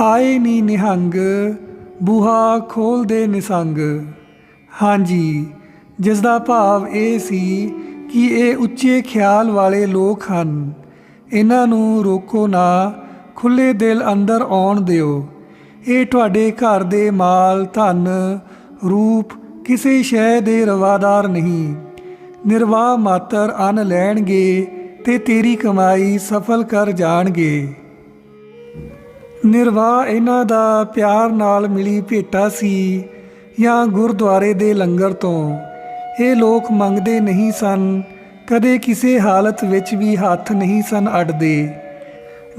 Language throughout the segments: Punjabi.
ਆਏ ਨੀ ਨਿਹੰਗ, ਬੂਹਾ ਖੋਲ ਦੇ ਨਿਸੰਗ। ਹਾਂਜੀ ਜਿਸ ਦਾ ਭਾਵ ਇਹ ਸੀ ਕਿ ਇਹ ਉੱਚੇ ਖਿਆਲ ਵਾਲੇ ਲੋਕ ਹਨ। ਇਹਨਾਂ ਨੂੰ ਰੋਕੋ ਨਾ ਖੁੱਲੇ ਦਿਲ ਅੰਦਰ ਆਉਣ ਦਿਓ। ਇਹ ਤੁਹਾਡੇ ਘਰ ਦੇ ਮਾਲ, ਧਨ, ਰੂਪ ਕਿਸੇ ਸ਼ੈ ਦੇ ਰਵਾਦਾਰ ਨਹੀਂ। ਨਿਰਵਾਹ ਮਾਤਰ ਅਨ ਲੈਣਗੇ ਤੇ ਤੇਰੀ ਕਮਾਈ ਸਫਲ ਕਰ ਜਾਣਗੇ। ਨਿਰਵਾਹ ਇਹਨਾਂ ਦਾ ਪਿਆਰ ਨਾਲ ਮਿਲੀ ਭੇਟਾ ਸੀ ਜਾਂ ਗੁਰਦੁਆਰੇ ਦੇ ਲੰਗਰ ਤੋਂ। ਇਹ ਲੋਕ ਮੰਗਦੇ ਨਹੀਂ ਸਨ, ਕਦੇ ਕਿਸੇ ਹਾਲਤ ਵਿੱਚ ਵੀ ਹੱਥ ਨਹੀਂ ਸਨ ਅੜਦੇ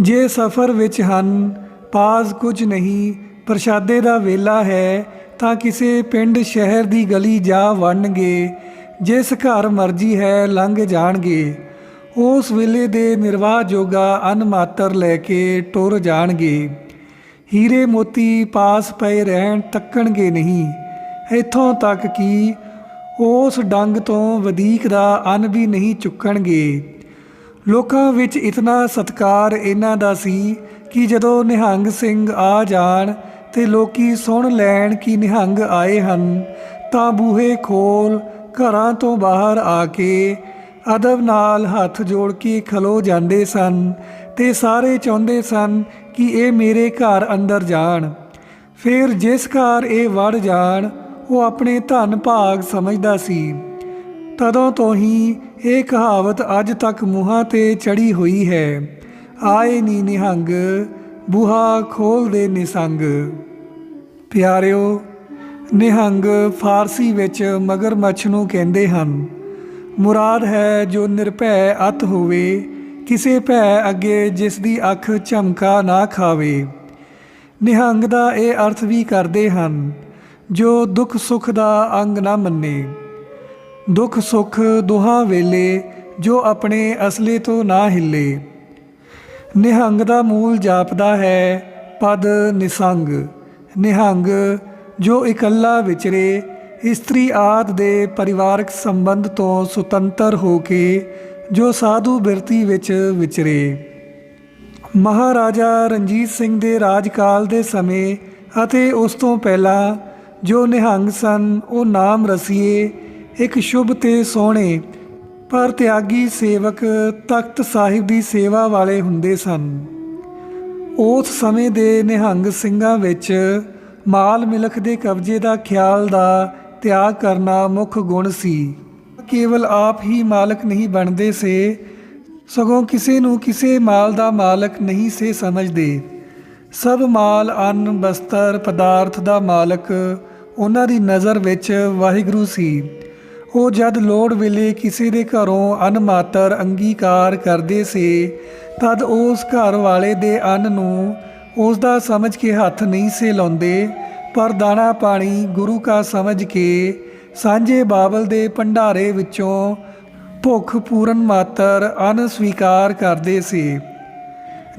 ਜੇ ਸਫ਼ਰ ਵਿੱਚ ਹਨ, ਪਾਸ ਕੁਝ ਨਹੀਂ, ਪ੍ਰਸ਼ਾਦੇ ਦਾ ਵੇਲਾ ਹੈ, ਤਾਂ ਕਿਸੇ ਪਿੰਡ ਸ਼ਹਿਰ ਦੀ ਗਲੀ ਜਾ ਵੜਨਗੇ, ਜਿਸ ਘਰ ਮਰਜ਼ੀ ਹੈ ਲੰਘ ਜਾਣਗੇ। ਉਸ ਵੇਲੇ ਦੇ ਨਿਰਵਾਹ ਜੋਗਾ ਅਨ ਮਾਤਰ ਲੈ ਕੇ ਟੁਰ ਜਾਣਗੇ। ਹੀਰੇ ਮੋਤੀ ਪਾਸ ਪਏ ਰਹਿਣ ਤੱਕਣਗੇ ਨਹੀਂ। ਇੱਥੋਂ ਤੱਕ ਕਿ ਉਸ ਡੰਗ ਤੋਂ ਵਧੀਕ ਦਾ ਅੰਨ ਵੀ ਨਹੀਂ ਚੁੱਕਣਗੇ। ਲੋਕਾਂ ਵਿੱਚ ਇਤਨਾ ਸਤਕਾਰ ਇਹਨਾਂ ਦਾ ਸੀ ਕਿ ਜਦੋਂ ਨਿਹੰਗ ਸਿੰਘ ਆ ਜਾਣ ਤੇ ਲੋਕੀ ਸੁਣ ਲੈਣ ਕਿ ਨਿਹੰਗ ਆਏ ਹਨ, ਤਾਂ ਬੂਹੇ ਖੋਲ ਘਰਾਂ ਤੋਂ ਬਾਹਰ ਆ ਕੇ ਅਦਬ ਨਾਲ ਹੱਥ ਜੋੜ ਕੇ ਖਲੋ ਜਾਂਦੇ ਸਨ ਤੇ ਸਾਰੇ ਚਾਹੁੰਦੇ ਸਨ ਕਿ ਇਹ ਮੇਰੇ ਘਰ ਅੰਦਰ ਜਾਣ। ਫਿਰ ਜਿਸ ਘਰ ਇਹ ਵੜ ਜਾਣ, ਉਹ ਆਪਣੇ ਧਨ ਭਾਗ ਸਮਝਦਾ ਸੀ। ਤਦੋਂ ਤੋਂ ਹੀ ਇਹ ਕਹਾਵਤ ਅੱਜ ਤੱਕ ਮੂੰਹਾਂ ਤੇ ਚੜੀ ਹੋਈ ਹੈ। ਆਏ ਨੀ ਨਿਹੰਗ, ਬੂਹਾ ਖੋਲ ਦੇ ਨਿਸੰਗ। ਪਿਆਰਿਓ, ਨਿਹੰਗ ਫਾਰਸੀ ਵਿੱਚ ਮਗਰਮੱਛ ਨੂੰ ਕਹਿੰਦੇ ਹਨ ਮੁਰਾਦ ਹੈ ਜੋ ਨਿਰਭੈ ਅਤ ਹੋਵੇ, ਕਿਸੇ ਭੈ ਅੱਗੇ ਜਿਸ ਦੀ ਅੱਖ ਝਮਕਾ ਨਾ ਖਾਵੇ। ਨਿਹੰਗ ਦਾ ਇਹ ਅਰਥ ਵੀ ਕਰਦੇ ਹਨ, ਜੋ ਦੁੱਖ ਸੁੱਖ ਦਾ ਅੰਗ ਨਾ ਮੰਨੇ। ਦੁੱਖ ਸੁੱਖ ਦੋਹਾਂ ਵੇਲੇ ਜੋ ਆਪਣੇ ਅਸਲੇ ਤੋਂ ਨਾ ਹਿੱਲੇ। ਨਿਹੰਗ ਦਾ ਮੂਲ ਜਾਪਦਾ ਹੈ, ਪਦ ਨਿਸੰਗ। ਨਿਹੰਗ ਜੋ ਇਕੱਲਾ ਵਿਚਰੇ ਇਸਤਰੀ ਆਦ ਦੇ ਪਰਿਵਾਰਕ ਸੰਬੰਧ ਤੋਂ ਸੁਤੰਤਰ ਹੋ ਕੇ ਜੋ ਸਾਧੂ ਬਿਰਤੀ ਵਿੱਚ ਵਿਚਰੇ। ਮਹਾਰਾਜਾ ਰਣਜੀਤ ਸਿੰਘ ਦੇ ਰਾਜਕਾਲ ਦੇ ਸਮੇਂ ਅਤੇ ਉਸ ਤੋਂ ਪਹਿਲਾਂ ਜੋ ਨਿਹੰਗ ਸਨ, ਉਹ ਨਾਮ ਰਸੀਏ ਇੱਕ ਸ਼ੁਭ ਤੇ ਸੋਹਣੇ ਪਰ ਤਿਆਗੀ ਸੇਵਕ ਤਖਤ ਸਾਹਿਬ ਦੀ ਸੇਵਾ ਵਾਲੇ ਹੁੰਦੇ ਸਨ। ਉਸ ਸਮੇਂ ਦੇ ਨਿਹੰਗ ਸਿੰਘਾਂ ਵਿੱਚ ਮਾਲ ਮਿਲਖ ਦੇ ਕਬਜ਼ੇ ਦਾ ਖਿਆਲ ਦਾ ਤਿਆਗ ਕਰਨਾ ਮੁੱਖ ਗੁਣ ਸੀ। ਕੇਵਲ ਆਪ ਹੀ ਮਾਲਕ ਨਹੀਂ ਬਣਦੇ ਸੇ, ਸਗੋਂ ਕਿਸੇ ਨੂੰ ਕਿਸੇ ਮਾਲ ਦਾ ਮਾਲਕ ਨਹੀਂ ਸੇ ਸਮਝਦੇ। ਸਭ ਮਾਲ ਅੰਨ, ਬਸਤਰ, ਪਦਾਰਥ ਦਾ ਮਾਲਕ ਉਹਨਾਂ ਦੀ ਨਜ਼ਰ ਵਿੱਚ ਵਾਹਿਗੁਰੂ ਸੀ। ਉਹ ਜਦ ਲੋੜ ਵੇਲੇ ਕਿਸੇ ਦੇ ਘਰੋਂ ਅੰਨ ਮਾਤਰ ਅੰਗੀਕਾਰ ਕਰਦੇ ਸੀ, ਤਦ ਉਸ ਘਰ ਵਾਲੇ ਦੇ ਅੰਨ ਨੂੰ ਉਸ ਦਾ ਸਮਝ ਕੇ ਹੱਥ ਨਹੀਂ ਸੇ ਲਾਉਂਦੇ। ਪਰ ਦਾਣਾ ਪਾਣੀ ਗੁਰੂ ਕਾ ਸਮਝ ਕੇ ਸਾਂਝੇ ਬਾਬਲ ਦੇ ਭੰਡਾਰੇ ਵਿੱਚੋਂ ਭੁੱਖ ਪੂਰਨ ਮਾਤਰ ਅਨ ਸਵੀਕਾਰ ਕਰਦੇ ਸੀ।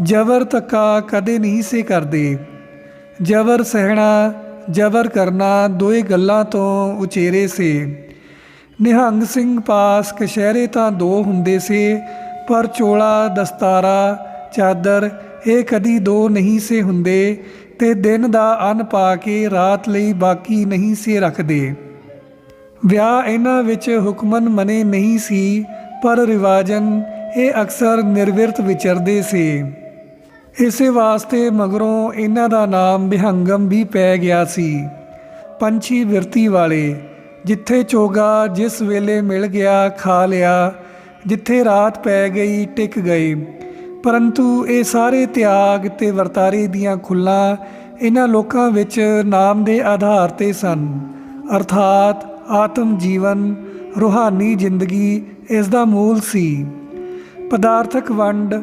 ਜਬਰ ਤੱਕਾ ਕਦੇ ਨਹੀਂ ਸੀ ਕਰਦੇ। ਜਬਰ ਸਹਿਣਾ ਜਬਰ ਕਰਨਾ ਦੋਏ ਗੱਲਾਂ ਤੋਂ ਉਚੇਰੇ ਸੀ। ਨਿਹੰਗ ਸਿੰਘ ਪਾਸ ਕਸ਼ਹਿਰੇ ਤਾਂ ਦੋ ਹੁੰਦੇ ਸੀ, ਪਰ ਚੋਲਾ, ਦਸਤਾਰਾ, ਚਾਦਰ ਇਹ ਕਦੀ ਦੋ ਨਹੀਂ ਸੀ ਹੁੰਦੇ। ਤੇ ਦਿਨ ਦਾ ਅੰਨ ਪਾ ਕੇ ਰਾਤ ਲਈ ਬਾਕੀ ਨਹੀਂ ਸੀ ਰੱਖਦੇ। ਵਿਆਹ ਇਹਨਾਂ ਵਿੱਚ ਹੁਕਮਨ ਮਨੇ ਨਹੀਂ ਸੀ, ਪਰ ਰਿਵਾਜਨ ਇਹ ਅਕਸਰ ਨਿਰਵਿਰਤ ਵਿਚਰਦੇ ਸੀ। ਇਸੇ ਵਾਸਤੇ ਮਗਰੋਂ ਇਹਨਾਂ ਦਾ ਨਾਮ ਬਿਹੰਗਮ ਵੀ ਪੈ ਗਿਆ ਸੀ। ਪੰਛੀ ਵਿਰਤੀ ਵਾਲੇ, ਜਿੱਥੇ ਚੋਗਾ ਜਿਸ ਵੇਲੇ ਮਿਲ ਗਿਆ ਖਾ ਲਿਆ, ਜਿੱਥੇ ਰਾਤ ਪੈ ਗਈ ਟਿਕ ਗਏ। ਪਰੰਤੂ ਇਹ ਸਾਰੇ ਤਿਆਗ ਤੇ ਵਰਤਾਰੇ ਦੀਆਂ ਖੁੱਲਾਂ ਇਹਨਾਂ ਲੋਕਾਂ ਵਿੱਚ ਨਾਮ ਦੇ ਆਧਾਰ ਤੇ ਸਨ। ਅਰਥਾਤ ਆਤਮ ਜੀਵਨ, ਰੂਹਾਨੀ ਜ਼ਿੰਦਗੀ ਇਸ ਦਾ ਮੂਲ ਸੀ। ਪਦਾਰਥਕ ਵੰਡ,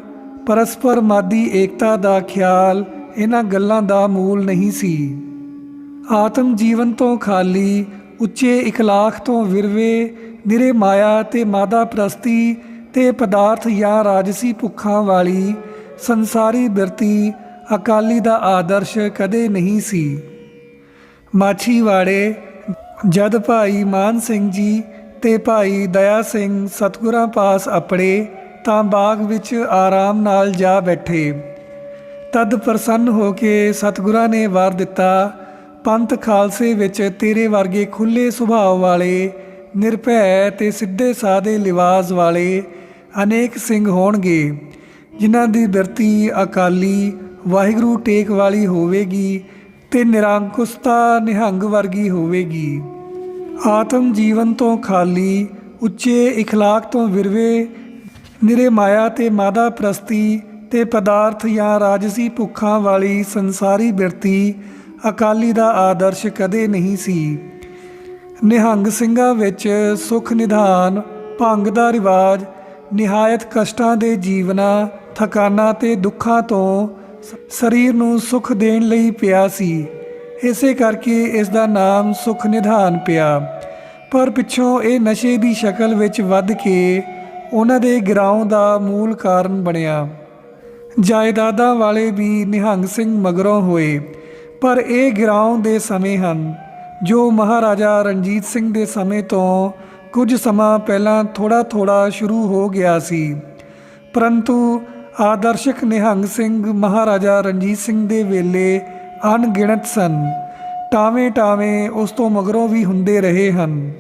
ਪਰਸਪਰ ਮਾਦੀ ਏਕਤਾ ਦਾ ਖਿਆਲ ਇਹਨਾਂ ਗੱਲਾਂ ਦਾ ਮੂਲ ਨਹੀਂ ਸੀ। ਆਤਮ ਜੀਵਨ ਤੋਂ ਖਾਲੀ, ਉੱਚੇ ਇਖਲਾਕ ਤੋਂ ਵਿਰਵੇ, ਨਿਰੇ ਮਾਇਆ ਤੇ ਮਾਦਾ ਪ੍ਰਸਤੀ ਤੇ ਪਦਾਰਥ ਜਾਂ ਰਾਜਸੀ ਭੁੱਖਾਂ ਵਾਲੀ ਸੰਸਾਰੀ ਬਿਰਤੀ ਅਕਾਲੀ ਦਾ ਆਦਰਸ਼ ਕਦੇ ਨਹੀਂ ਸੀ। ਮਾਛੀਵਾੜੇ, ਜਦ ਭਾਈ ਮਾਨ ਸਿੰਘ ਜੀ ਤੇ ਭਾਈ ਦਇਆ ਸਿੰਘ ਸਤਗੁਰਾਂ ਪਾਸ ਅਪੜੇ ਤਾਂ ਬਾਗ ਵਿੱਚ ਆਰਾਮ ਨਾਲ ਜਾ ਬੈਠੇ। ਤਦ ਪ੍ਰਸੰਨ ਹੋ ਕੇ ਸਤਿਗੁਰਾਂ ਨੇ ਵਾਰ ਦਿੱਤਾ, ਪੰਥ ਖਾਲਸੇ ਵਿੱਚ ਤੇਰੇ ਵਰਗੇ ਖੁੱਲੇ ਸੁਭਾਅ ਵਾਲੇ, ਨਿਰਭੈ ਤੇ ਸਿੱਧੇ ਸਾਦੇ ਲਿਵਾਜ਼ ਵਾਲੇ ਅਨੇਕ ਸਿੰਘ ਹੋਣਗੇ, ਜਿਨ੍ਹਾਂ ਦੀ ਬਿਰਤੀ ਅਕਾਲੀ, ਵਾਹਿਗੁਰੂ ਟੇਕ ਵਾਲੀ ਹੋਵੇਗੀ ਤੇ ਨਿਰੰਕੁਸ਼ਤਾ ਨਿਹੰਗ ਵਰਗੀ ਹੋਵੇਗੀ। ਆਤਮ ਜੀਵਨ ਤੋਂ ਖਾਲੀ, ਉੱਚੇ ਇਖਲਾਕ ਤੋਂ ਵਿਰਵੇ, ਨਿਰੇ ਮਾਇਆ ਤੇ ਮਾਦਾ ਪ੍ਰਸਤੀ ਤੇ ਪਦਾਰਥ ਜਾਂ ਰਾਜਸੀ ਭੁੱਖਾਂ ਵਾਲੀ ਸੰਸਾਰੀ ਬਿਰਤੀ ਅਕਾਲੀ ਦਾ ਆਦਰਸ਼ ਕਦੇ ਨਹੀਂ ਸੀ। ਨਿਹੰਗ ਸਿੰਘਾਂ ਵਿੱਚ ਸੁਖ ਨਿਧਾਨ, ਭੰਗ ਦਾ ਰਿਵਾਜ ਨਿਹਾਇਤ ਕਸ਼ਟਾਂ ਦੇ ਜੀਵਨਾਂ, ਥਕਾਨਾਂ ਤੇ ਦੁੱਖਾਂ ਤੋਂ ਸ- ਸਰੀਰ ਨੂੰ ਸੁਖ ਦੇਣ ਲਈ ਪਿਆ ਸੀ। ਇਸੇ ਕਰਕੇ ਇਸ ਦਾ ਨਾਮ ਸੁਖ ਨਿਧਾਨ ਪਿਆ। ਪਰ ਪਿੱਛੋਂ ਇਹ ਨਸ਼ੇ ਦੀ ਸ਼ਕਲ ਵਿੱਚ ਵੱਧ ਕੇ ਉਹਨਾਂ ਦੇ ਗਿਰਾਉਂ ਦਾ ਮੂਲ ਕਾਰਨ ਬਣਿਆ। ਜਾਇਦਾਦਾਂ ਵਾਲੇ ਵੀ ਨਿਹੰਗ ਸਿੰਘ ਮਗਰੋਂ ਹੋਏ। ਪਰ ਇਹ ਗਿਰਾਉਂ ਦੇ ਸਮੇਂ ਹਨ, ਜੋ ਮਹਾਰਾਜਾ ਰਣਜੀਤ ਸਿੰਘ ਦੇ ਸਮੇਂ ਤੋਂ ਕੁਝ ਸਮਾਂ ਪਹਿਲਾਂ ਥੋੜਾ ਥੋੜਾ ਸ਼ੁਰੂ ਹੋ ਗਿਆ ਸੀ। ਪਰੰਤੂ ਆਦਰਸ਼ਕ ਨਿਹੰਗ ਸਿੰਘ ਮਹਾਰਾਜਾ ਰਣਜੀਤ ਸਿੰਘ ਦੇ ਵੇਲੇ ਅਣਗਿਣਤ ਸਨ। ਟਾਵੇਂ ਟਾਵੇਂ ਉਸ ਤੋਂ ਮਗਰੋਂ ਵੀ ਹੁੰਦੇ ਰਹੇ ਹਨ।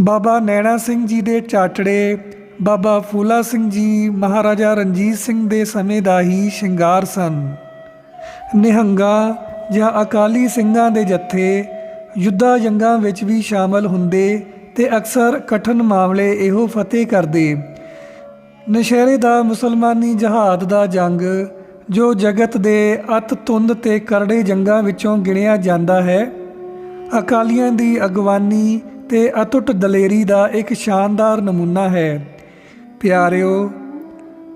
ਬਾਬਾ ਨੈਣਾ ਸਿੰਘ ਜੀ ਦੇ ਚਾਟੜੇ, ਬਾਬਾ ਫੂਲਾ ਸਿੰਘ ਜੀ ਮਹਾਰਾਜਾ ਰਣਜੀਤ ਸਿੰਘ ਦੇ ਸਮੇਂ ਦਾ ਹੀ ਸ਼ਿੰਗਾਰ ਸਨ। ਨਿਹੰਗਾ ਜਾਂ ਅਕਾਲੀ ਸਿੰਘਾਂ ਦੇ ਜੱਥੇ ਯੁੱਧਾਂ ਜੰਗਾਂ ਵਿੱਚ ਵੀ ਸ਼ਾਮਲ ਹੁੰਦੇ ਤੇ ਅਕਸਰ ਕਠਨ ਮਾਮਲੇ ਇਹੋ ਫਤਿਹ ਕਰਦੇ। ਨਸ਼ਹਿਰੇ ਦਾ ਮੁਸਲਮਾਨੀ ਜਹਾਦ ਦਾ ਜੰਗ, ਜੋ ਜਗਤ ਦੇ ਅਤ ਤੁੰਦ ਤੇ ਕਰੜੇ ਜੰਗਾਂ ਵਿੱਚੋਂ ਗਿਣਿਆ ਜਾਂਦਾ ਹੈ, ਅਕਾਲੀਆਂ ਦੀ ਅਗਵਾਨੀ ਤੇ ਅਟੁੱਟ ਦਲੇਰੀ ਦਾ ਇੱਕ ਸ਼ਾਨਦਾਰ ਨਮੂਨਾ ਹੈ। ਪਿਆਰਿਓ,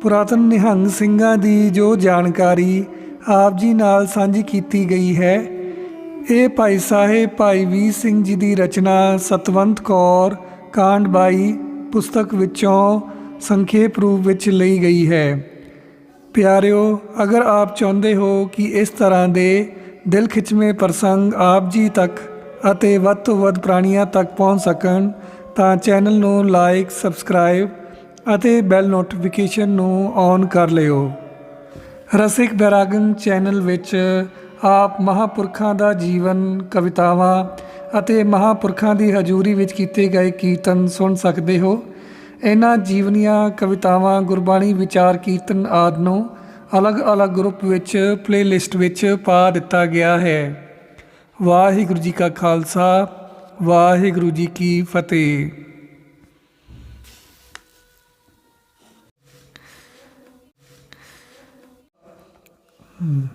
ਪੁਰਾਤਨ ਨਿਹੰਗ ਸਿੰਘਾਂ ਦੀ ਜੋ ਜਾਣਕਾਰੀ ਆਪ ਜੀ ਨਾਲ ਸਾਂਝੀ ਕੀਤੀ ਗਈ ਹੈ ਇਹ ਭਾਈ ਸਾਹਿਬ ਭਾਈ ਵੀਰ ਸਿੰਘ ਜੀ ਦੀ ਰਚਨਾ ਸਤਵੰਤ ਕੌਰ ਕਾਂਡ ਬਾਈ ਪੁਸਤਕ ਵਿੱਚੋਂ ਸੰਖੇਪ ਰੂਪ ਵਿੱਚ ਲਈ ਗਈ ਹੈ। ਪਿਆਰਿਓ, ਅਗਰ ਆਪ ਚਾਹੁੰਦੇ ਹੋ ਕਿ ਇਸ ਤਰ੍ਹਾਂ ਦੇ ਦਿਲ ਖਿੱਚਵੇਂ ਪ੍ਰਸੰਗ ਆਪ ਜੀ ਤੱਕ ਅਤੇ ਵੱਧ ਤੋਂ ਵੱਧ ਪ੍ਰਾਣੀਆਂ ਤੱਕ ਪਹੁੰਚ ਸਕਣ, ਤਾਂ ਚੈਨਲ ਨੂੰ ਲਾਈਕ ਸਬਸਕ੍ਰਾਈਬ ਅਤੇ ਬੈਲ ਨੋਟੀਫਿਕੇਸ਼ਨ ਨੂੰ ਔਨ ਕਰ ਲਿਓ। ਰਸਿਕ ਬੈਰਾਗਨ ਚੈਨਲ ਵਿੱਚ ਆਪ ਮਹਾਪੁਰਖਾਂ ਦਾ ਜੀਵਨ ਕਵਿਤਾਵਾਂ ਅਤੇ ਮਹਾਪੁਰਖਾਂ ਦੀ ਹਜ਼ੂਰੀ ਵਿੱਚ ਕੀਤੇ ਗਏ ਕੀਰਤਨ ਸੁਣ ਸਕਦੇ ਹੋ। ਇਹਨਾਂ ਜੀਵਨੀਆਂ ਕਵਿਤਾਵਾਂ, ਗੁਰਬਾਣੀ, ਵਿਚਾਰ, ਕੀਰਤਨ ਆਦਿ ਨੂੰ ਅਲੱਗ-ਅਲੱਗ ਗਰੁੱਪ ਵਿੱਚ ਪਲੇਲਿਸਟ ਵਿੱਚ ਪਾ ਦਿੱਤਾ ਗਿਆ ਹੈ। ਵਾਹਿਗੁਰੂ ਜੀ ਕਾ ਖਾਲਸਾ, ਵਾਹਿਗੁਰੂ ਜੀ ਕੀ ਫਤਿਹ। ਹਮ।